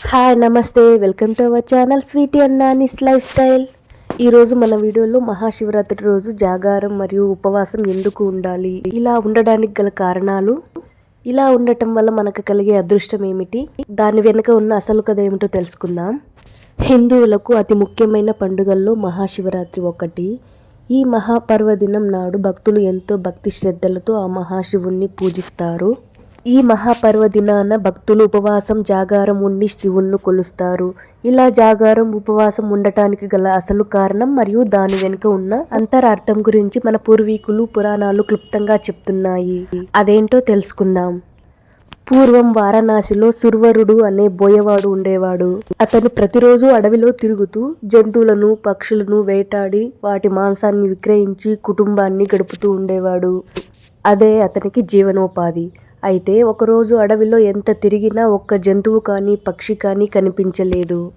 Hi నమస్తే. Welcome to our channel sweety and Nani's lifestyle. ఈరోజు మన వీడియోలో మహాశివరాత్రి రోజు జాగారం మరియు ఉపవాసం ఎందుకు ఉండాలి? ఇలా ఉండడానికి గల కారణాలు? ఇలా ఉండటం వల్ల మనకు కలిగే అదృష్టం ఏమిటి? దాని వెనుక ఉన్న అసలు కథ ఏమిటో తెలుసుకుందాం. హిందువులకు అతి ముఖ్యమైన పండుగల్లో మహాశివరాత్రి ఒకటి. ఈ మహాపర్వదినం నాడు భక్తులు ఎంతో భక్తి శ్రద్ధలతో ఆ మహాశివుణ్ణి పూజిస్తారు. ఈ మహాపర్వదినాన భక్తులు ఉపవాసం జాగారం ఉండి శివుణ్ణి కొలుస్తారు. ఇలా జాగారం ఉపవాసం ఉండటానికి గల అసలు కారణం మరియు దాని వెనుక ఉన్న అంతరార్థం గురించి మన పూర్వీకులు పురాణాలు క్లుప్తంగా చెప్తున్నాయి. అదేంటో తెలుసుకుందాం. పూర్వం వారణాసిలో సుర్వరుడు అనే బోయవాడు ఉండేవాడు. అతను ప్రతిరోజు అడవిలో తిరుగుతూ జంతువులను పక్షులను వేటాడి వాటి మాంసాన్ని విక్రయించి కుటుంబాన్ని గడుపుతూ ఉండేవాడు. అదే అతనికి జీవనోపాధి. అయితే ఒకరోజు అడవిలో ఎంత తిరిగినా ఒక్క జంతువు కానీ పక్షి కానీ కనిపించలేదు.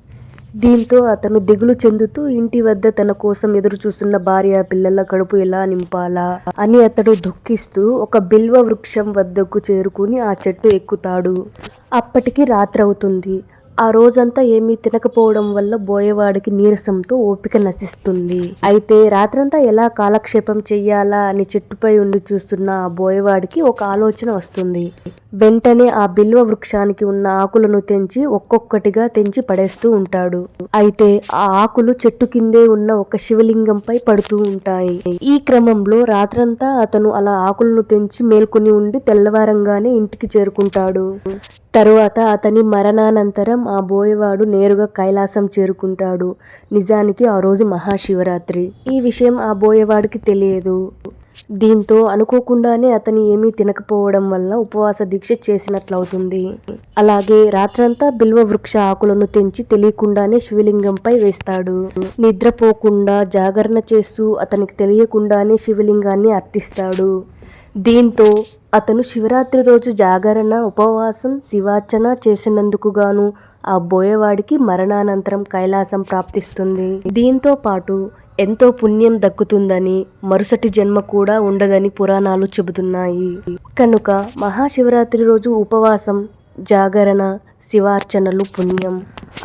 దీంతో అతను దిగులు చెందుతూ ఇంటి వద్ద తన కోసం ఎదురు చూస్తున్న భార్య పిల్లల కడుపు ఎలా నింపాలా అని అతడు దుఃఖిస్తూ ఒక బిల్వ వృక్షం వద్దకు చేరుకుని ఆ చెట్టు ఎక్కుతాడు. అప్పటికి రాత్రవుతుంది. ఆ రోజంతా ఏమీ తినకపోవడం వల్ల బోయవాడికి నీరసంతో ఓపిక నశిస్తుంది. అయితే రాత్రంతా ఎలా కాలక్షేపం చెయ్యాలా అని చెట్టుపై ఉండి చూస్తున్న ఆ బోయవాడికి ఒక ఆలోచన వస్తుంది. వెంటనే ఆ బిల్వ వృక్షానికి ఉన్న ఆకులను తెంచి ఒక్కొక్కటిగా తెంచి పడేస్తూ ఉంటాడు. అయితే ఆ ఆకులు చెట్టు కిందే ఉన్న ఒక శివలింగంపై పడుతూ ఉంటాయి. ఈ క్రమంలో రాత్రంతా అతను అలా ఆకులను తెంచి మేల్కొని ఉండి తెల్లవారంగానే ఇంటికి చేరుకుంటాడు. తరువాత అతని మరణానంతరం ఆ బోయవాడు నేరుగా కైలాసం చేరుకుంటాడు. నిజానికి ఆ రోజు మహాశివరాత్రి. ఈ విషయం ఆ బోయవాడికి తెలియదు. దీంతో అనుకోకుండానే అతను ఏమీ తినకపోవడం వల్ల ఉపవాస దీక్ష చేసినట్లవుతుంది. అలాగే రాత్రంతా బిల్వ వృక్ష ఆకులను తెంచి తెలియకుండానే శివలింగంపై వేస్తాడు. నిద్రపోకుండా జాగరణ చేస్తూ అతనికి తెలియకుండానే శివలింగాన్ని అర్తిస్తాడు. దీంతో అతను శివరాత్రి రోజు జాగరణ ఉపవాసం శివార్చన చేసినందుకు గాను ఆ బోయవాడికి మరణానంతరం కైలాసం ప్రాప్తిస్తుంది. దీంతో పాటు ఎంతో పుణ్యం దక్కుతుందని మరుసటి జన్మ కూడా ఉండదని పురాణాలు చెబుతున్నాయి. కనుక మహాశివరాత్రి రోజు ఉపవాసం జాగరణ శివార్చనలు పుణ్యం.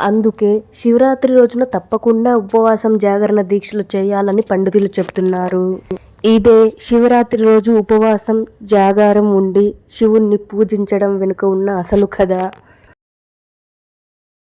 అందుకే శివరాత్రి రోజున తప్పకుండా ఉపవాసం జాగరణ దీక్షలు చేయాలని పండితులు చెబుతున్నారు. ఇదే శివరాత్రి రోజు ఉపవాసం జాగారం ఉండి శివుణ్ణి పూజించడం వెనుక ఉన్న అసలు కథ.